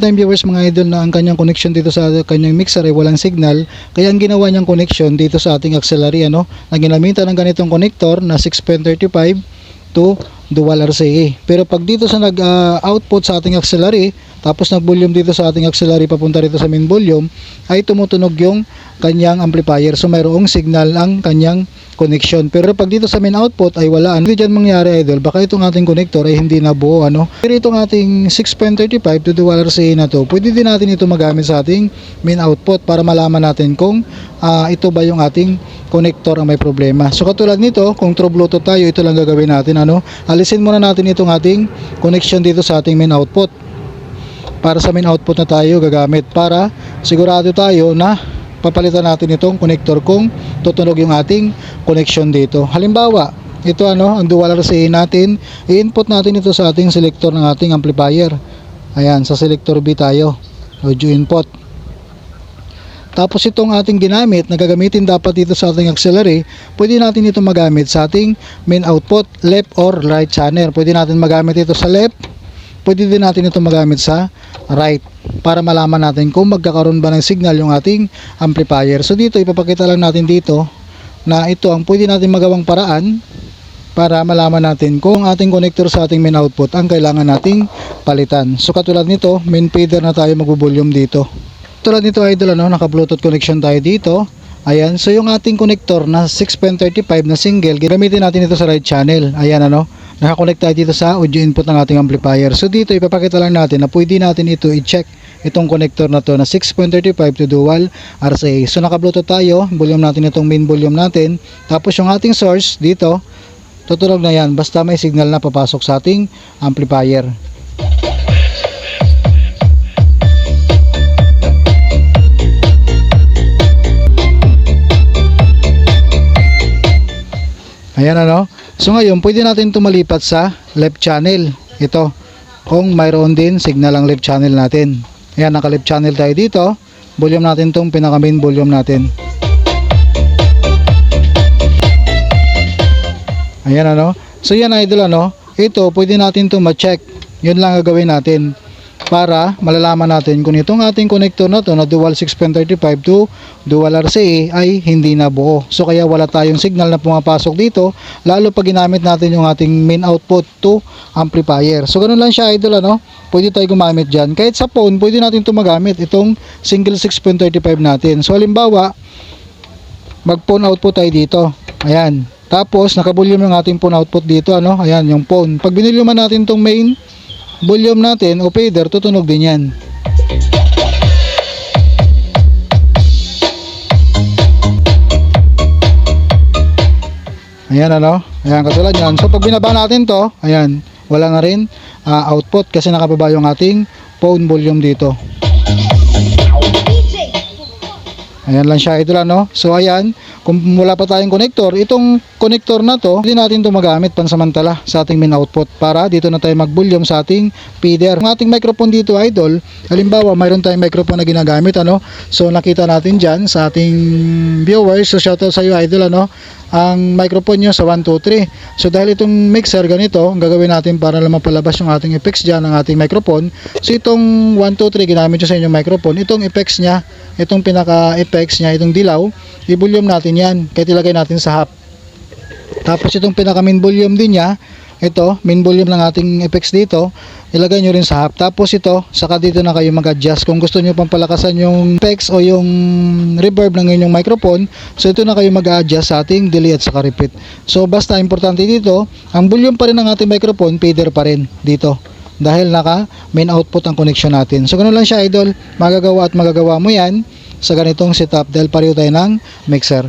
Time viewers mga idol na ang kanyang connection dito sa kanyang mixer ay walang signal. Kaya ang ginawa niyang connection dito sa ating auxiliary ano na ginamitan ng ganitong connector na 6.35 to dual RCA pero pag dito sa nag ah, output sa ating auxiliary tapos nag volume dito sa ating auxiliary papunta rito sa main volume ay tumutunog yung kanyang amplifier. So mayroong signal ang kanyang connection. Pero pag dito sa main output ay wala. Ano dyan mangyari idol? Baka itong ating connector ay hindi na buo ano? Pero itong ating 6.35 to dual RCA na to pwede din natin ito magamit sa ating main output para malaman natin kung ah, ito ba yung ating connector ang may problema. So katulad nito kung true bluetooth tayo ito lang gagawin natin ano? Alisin muna natin itong ating connection dito sa ating main output para sa main output na tayo gagamit para sigurado tayo na papalitan natin itong connector kung tutunog yung ating connection dito. Halimbawa, ito ano, ang dual RCA natin, i-input natin ito sa ating selector ng ating amplifier. Ayan, sa selector B tayo. Audio input. Tapos itong ating ginamit na gagamitin dapat dito sa ating auxiliary, pwede natin ito magamit sa ating main output, left or right channel. Pwede natin magamit ito sa left, pwede din natin ito magamit sa right para malaman natin kung magkakaroon ba ng signal yung ating amplifier. So dito ipapakita lang natin dito na ito ang pwede natin magawang paraan para malaman natin kung ating connector sa ating main output ang kailangan nating palitan. So katulad nito, main feeder na tayo magvo-volume dito. Tulad nito idol ano, naka Bluetooth connection tayo dito. Ayan, so yung ating connector na 6.35 na single, gamitin natin ito sa right channel. Ayan ano, nakakonect tayo dito sa audio input ng ating amplifier. So dito ipapakita lang natin na pwede natin ito i-check itong connector na to na 6.35 to dual RCA. So naka Bluetooth tayo, volume natin itong main volume natin. Tapos yung ating source dito, tutunog na yan basta may signal na papasok sa ating amplifier. Ayan ano. So ngayon, pwede natin tumalipat sa left channel. Ito. Kung mayroon din signal ang left channel natin. Ayan, naka left channel tayo dito. Volume natin tong pinaka main volume natin. Ayan ano. So yan idol ano. Ito, pwede natin to ma-check. Yun lang gagawin natin para malalaman natin kung itong ating connector na to na dual 6.35 to dual RCA ay hindi na buo. So kaya wala tayong signal na pumapasok dito lalo pag ginamit natin yung ating main output to amplifier. So ganun lang siya idol ano. Pwede tayo gumamit dyan. Kahit sa phone, pwede natin ito magamit itong single 6.35 natin. So halimbawa, mag phone output tayo dito. Ayan. Tapos naka-volume yung ating phone output dito ano. Ayan yung phone. Pag binilyuman natin tong main volume natin o fader, tutunog din yan. Ayan ano, ayan katulad yan. So pag binaba natin to, ayan, wala na rin ah, output kasi nakababa yung ating phone volume dito. Ayan lang siya idol ano. So ayan, kung wala pa tayong connector, itong connector na to, hindi natin to magamit pansamantala sa ating main output para dito na tayo mag-volume sa ating feeder. Ang ating microphone dito idol, halimbawa mayroon tayong microphone na ginagamit ano. So nakita natin diyan sa ating viewers, so shoutout sa iyo idol ano. Ang microphone nyo sa 1, 2, 3. So dahil itong mixer ganito, ang gagawin natin para lang mapalabas yung ating effects dyan ng ating microphone. So itong 1, 2, 3 ginamit nyo sa inyong microphone. Itong effects niya, itong pinaka effects niya, itong dilaw, i-volume natin yan. Kaya ilagay natin sa half. Tapos itong pinaka main volume din niya, ito, main volume ng ating effects dito, ilagay nyo rin sa half. Tapos ito, saka dito na kayo mag-adjust. Kung gusto nyo pang palakasan yung effects o yung reverb ng inyong microphone, so ito na kayo mag-adjust sa ating delay at saka repeat. So basta importante dito, ang volume pa rin ng ating microphone, fader pa rin dito. Dahil naka main output ang connection natin. So ganun lang siya idol, magagawa at magagawa mo yan sa ganitong setup dahil pareho tayo ng mixer.